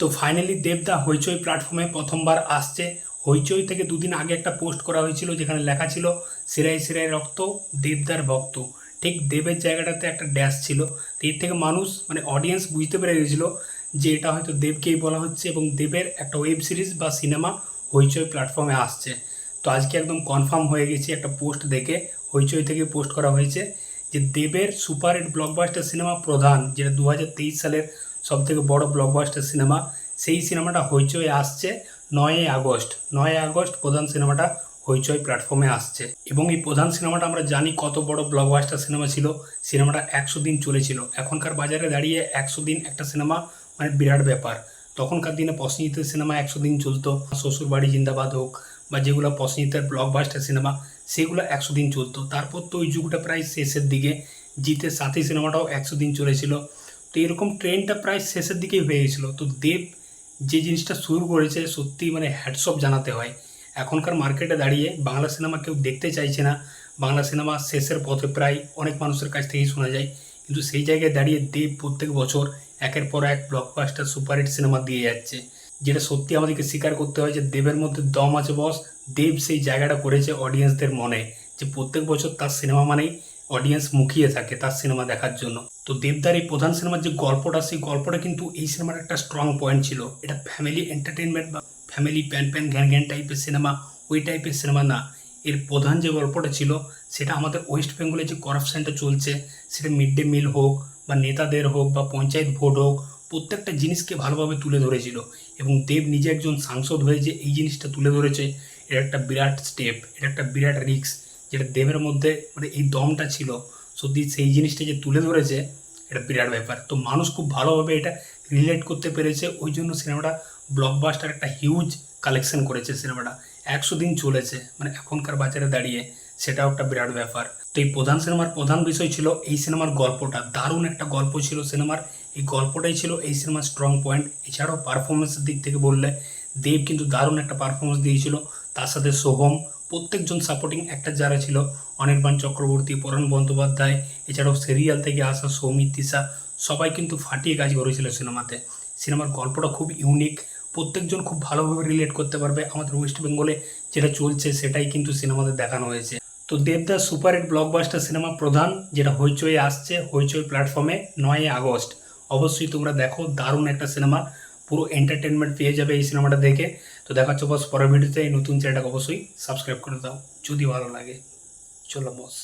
তো ফাইনালি দেবদা হইচই প্ল্যাটফর্মে প্রথমবার আসছে। হইচই থেকে দুদিন আগে একটা পোস্ট করা হয়েছিল যেখানে লেখা ছিল, সিরাই সিরাই রক্ত, দেবদার ভক্ত। ঠিক দেবের জায়গাটাতে একটা ড্যাশ ছিল। তো এর থেকে মানুষ মানে অডিয়েন্স বুঝতে পেরে গেছিল যে এটা হয়তো দেবকেই বলা হচ্ছে এবং দেবের একটা ওয়েব সিরিজ বা সিনেমা হইচই প্ল্যাটফর্মে আসছে। তো আজকে একদম কনফার্ম হয়ে গেছি একটা পোস্ট দেখে, হইচই থেকে পোস্ট করা হয়েছে যে দেবের সুপার হিট ব্লকবাস্টার সিনেমা প্রধান, যেটা দু হাজার তেইশ সালের সব থেকে বড় ব্লকবাস্টার সিনেমা সেই সিনেমাটা হইচই আসছে নয়ই আগস্ট। নয়ই আগস্ট প্রধান সিনেমাটা হইচই প্ল্যাটফর্মে আসছে। এবং এই প্রধান সিনেমাটা আমরা জানি কত বড় ব্লকবাস্টার সিনেমা ছিল সিনেমাটা একশো দিন চলেছিল। এখনকার বাজারে দাঁড়িয়ে একশো দিন একটা সিনেমা মানে বিরাট ব্যাপার। তখনকার দিনে পসনীতের সিনেমা একশো দিন চলতো শ্বশুর বাড়ি জিন্দাবাদ হোক বা যেগুলো পসনীতের ব্লকবাস্টার সিনেমা সেগুলো একশো দিন চলতো। তারপর তো ওই যুগটা প্রায় শেষের দিকে। জিতের সাথী সিনেমাটাও একশো দিন চলেছিল। তো এরকম ট্রেনটা প্রায় শেষের দিকেই হয়ে গেছিল। তো দেব যে জিনিসটা শুরু করেছে সত্যি মানে হ্যাটসঅপ জানাতে হয়। এখনকার মার্কেটে দাঁড়িয়ে বাংলা সিনেমা কেউ দেখতে চাইছে না। বাংলা সিনেমা শেষের পথে প্রায় অনেক মানুষের কাছ থেকেই শোনা যায়। কিন্তু সেই জায়গায় দাঁড়িয়ে দেব প্রত্যেক বছর একের পর এক ব্লকবাস্টার সুপারহিট সিনেমা দিয়ে যাচ্ছে। যেটা সত্যি আমাদেরকে স্বীকার করতে হয় যে দেবের মধ্যে দম আছে বস দেব সেই জায়গাটা করেছে অডিয়েন্সদের মনে যে প্রত্যেক বছর তার সিনেমা মানেই অডিয়েন্স মুখিয়ে থাকে তার সিনেমা দেখার জন্য। তো দেবদার এই প্রধান সিনেমার যে গল্পটা, সেই গল্পটা কিন্তু এই সিনেমার একটা স্ট্রং পয়েন্ট ছিল। এটা ফ্যামিলি এন্টারটেনমেন্ট বা ফ্যামিলি প্যান প্যান ঘ্যান ঘ্যান টাইপের সিনেমা ওই টাইপের সিনেমা না। এর প্রধান যে গল্পটা ছিল, সেটা আমাদের ওয়েস্ট বেঙ্গলে যে করাপশানটা চলছে, সেটা মিড ডে মিল হোক বা নেতাদের হোক বা পঞ্চায়েত ভোট হোক, প্রত্যেকটা জিনিসকে ভালোভাবে তুলে ধরেছিল। এবং দেব নিজে একজন সাংসদ হয়ে যে এই জিনিসটা তুলে ধরেছে এটা একটা বিরাট স্টেপ এটা একটা বিরাট রিস্ক যেটা দেবের মধ্যে মানে এই দমটা ছিল, সত্যি সেই জিনিসটা যে তুলে ধরেছে, এটা বিরাট ব্যাপার। তো মানুষ খুব ভালোভাবে এটা রিলেট করতে পেরেছে, ওই জন্য সিনেমাটা ব্লকবাস্টার একটা হিউজ কালেকশন করেছে সিনেমাটা। একশো দিন চলেছে মানে এখনকার বাজারে দাঁড়িয়ে, সেটাও একটা বিরাট ব্যাপার। তো এই প্রধান সিনেমার প্রধান বিষয় ছিল এই সিনেমার গল্পটা, দারুণ একটা গল্প ছিল সিনেমার। এই গল্পটাই ছিল এই সিনেমার স্ট্রং পয়েন্ট এছাড়াও পারফরমেন্সের দিক থেকে বললে, দেব কিন্তু দারুণ একটা পারফরমেন্স দিয়েছিল, তার সাথে সোহম প্রত্যেকজন সাপোর্টিং অ্যাক্টর যারা ছিল, অনির্বাণ চক্রবর্তী পরাণ বন্দ্যোপাধ্যায়, এছাড়াও সিরিয়াল থেকে আসা সৌমিত তিসা সবাই কিন্তু ফাটিয়ে কাজ করেছিল সিনেমাতে। সিনেমার গল্পটা খুব ইউনিক প্রত্যেকজন খুব ভালোভাবে রিলেট করতে পারবে। আমাদের ওয়েস্ট বেঙ্গলে যেটা চলছে, সেটাই কিন্তু সিনেমাতে দেখানো হয়েছে। তো Devdas super hit blockbuster cinema প্রধান, যেটা হইচই আসছে, হইচই প্ল্যাটফর্মে নয় আগস্ট। অবশ্যই তোমরা দেখো, দারুণ একটা সিনেমা। পুরো এন্টারটেনমেন্ট পেয়ে যাবে এই সিনেমাটা দেখে। তো দেখাচ্ছ বস পরের ভিডিওতে এই নতুন চ্যানেলটাকে অবশ্যই সাবস্ক্রাইব করে দাও, যদি ভালো লাগে। চলো বস